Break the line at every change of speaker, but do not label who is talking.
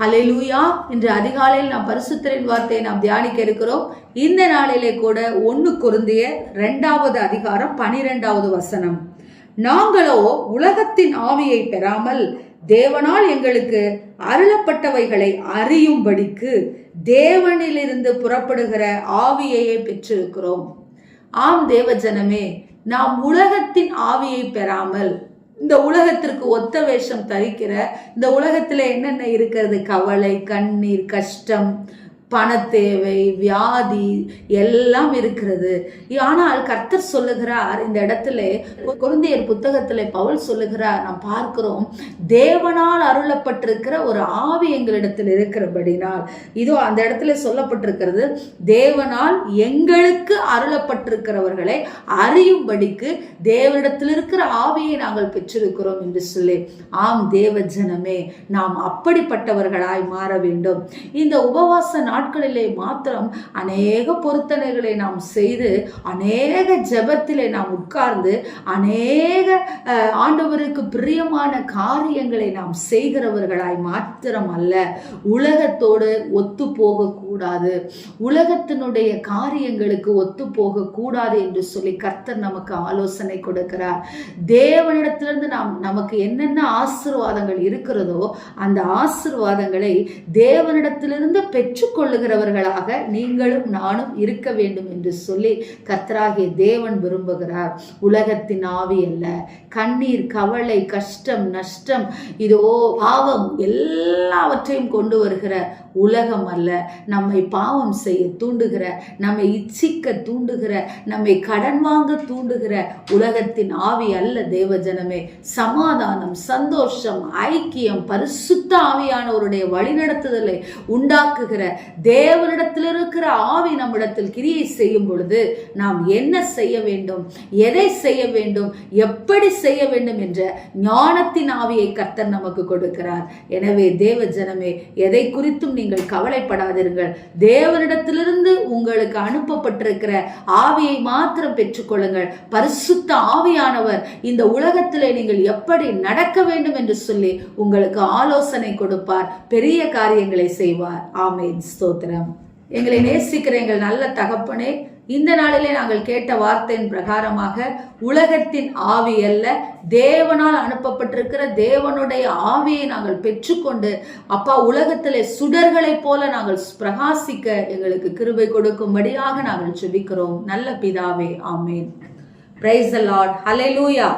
ஹalleluya. இன்று அதிகாலையில் நாம் பரிசுத்தரின் வார்த்தையை நாம் தியானிக்க இருக்கிறோம். இந்த நாளிலே கூட ஒன்று குருந்திய ரெண்டாவது அதிகாரம் பனிரெண்டாவது வசனம். நாங்களோ உலகத்தின் ஆவியை பெறாமல் தேவனால் எங்களுக்கு அருளப்பட்டவைகளை அறியும்படிக்கு தேவனிலிருந்து புறப்படுகிற ஆவியையே பெற்றிருக்கிறோம். ஆம் தேவஜனமே நாம் உலகத்தின் ஆவியை பெறாமல் இந்த உலகத்திற்கு ஒத்த வேஷம் தரிக்கிற இந்த உலகத்தில் என்னென்ன இருக்கிறது? கவலை கண்ணீர் கஷ்டம் பணத்தேவை வியாதி எல்லாம் இருக்கிறது. ஆனால் கர்த்தர் சொல்லுகிறார் இந்த இடத்துல குழந்தையர் புத்தகத்தில் பவுல் சொல்லுகிறார் நாம் பார்க்கிறோம் தேவனால் அருளப்பட்டிருக்கிற ஒரு ஆவி எங்களிடத்தில் இருக்கிறபடினால். இதோ அந்த இடத்துல சொல்லப்பட்டிருக்கிறது தேவனால் எங்களுக்கு அருளப்பட்டிருக்கிறவர்களை அறியும்படிக்கு தேவனிடத்தில் இருக்கிற ஆவியை நாங்கள் பெற்றிருக்கிறோம் என்று சொல்லி. ஆம் தேவ ஜனமே நாம் அப்படிப்பட்டவர்களாய் மாற வேண்டும். இந்த உபவாச நாட்களிலே மாத்திரம் அநேக பொருத்தனைகளை நாம் செய்து அநேக ஜபத்திலே நாம் உட்கார்ந்து அநேக ஆண்டவருக்கு பிரியமான காரியங்களை நாம் செய்கிறவர்களாய் மாத்திரம் அல்ல. உலகத்தோடு ஒத்து போகக்கூடாது. உலகத்தினுடைய காரியங்களுக்கு ஒத்து போகக்கூடாது என்று சொல்லி கர்த்தர் நமக்கு ஆலோசனை கொடுக்கிறார். தேவனிடத்திலிருந்து நாம் நமக்கு என்னென்ன ஆசீர்வாதங்கள் இருக்கிறதோ அந்த ஆசீர்வாதங்களை தேவனிடத்திலிருந்து கொள்ளுகிறவர்களாக நீங்களும் நானும் இருக்க வேண்டும் என்று சொல்லி கத்தராகிய தேவன் விரும்புகிறார். உலகத்தின் ஆவி அல்ல. கண்ணீர் கவலை கஷ்டம் நஷ்டம் இதோ பாவம் எல்லாவற்றையும் கொண்டு வருகிற உலகம் அல்ல. நம்மை பாவம் செய்ய தூண்டுகிற நம்மை இச்சிக்க தூண்டுகிற நம்மை கடன் வாங்க தூண்டுகிற உலகத்தின் ஆவி அல்ல தேவஜனமே. சமாதானம் சந்தோஷம் ஐக்கியம் பரிசுத்த ஆவியானவருடைய வழிநடத்துதலை உண்டாக்குகிற தேவனிடத்தில் இருக்கிற ஆவி நம்மிடத்தில் கிரியை செய்யும் பொழுது நாம் என்ன செய்ய வேண்டும்? எதை செய்ய வேண்டும்? எப்படி செய்ய வேண்டும் என்ற ஞானத்தின் ஆவியை கர்த்தர் நமக்கு கொடுக்கிறார். எனவே தேவ ஜனமே எதை குறித்தும் நீங்கள் கவலைப்படாதிருங்கள் தேவனிடத்திலிருந்து உங்களுக்கு அனுப்பப்பட்டிருக்கிற ஆவியை மாத்திரம் பெற்றுக்கொள்ளுங்கள். பரிசுத்த ஆவியானவர் இந்த உலகத்திலே நீங்கள் எப்படி நடக்க வேண்டும் என்று சொல்லி உங்களுக்கு ஆலோசனை கொடுப்பார். பெரிய காரியங்களை செய்வார். ஆமேன். ஸ்தோத்திரம். எங்களை நேசிக்கிற எங்கள் நல்ல தகப்பனே இந்த நாளிலே நாங்கள் கேட்ட வார்த்தையின் பிரகாரமாக உலகத்தின் ஆவி அல்ல தேவனால் அனுப்பப்பட்டிருக்கிற தேவனுடைய ஆவியை நாங்கள் பெற்றுக்கொண்டு அப்பா உலகத்திலே சுடர்களைப் போல நாங்கள் பிரகாசிக்க எங்களுக்கு கிருபை கொடுக்கும்படியாக நாங்கள் சொல்லிக்கிறோம் நல்ல பிதாவே ஆமேன். பிரைஸ் லார்ட் ஹலே லூயா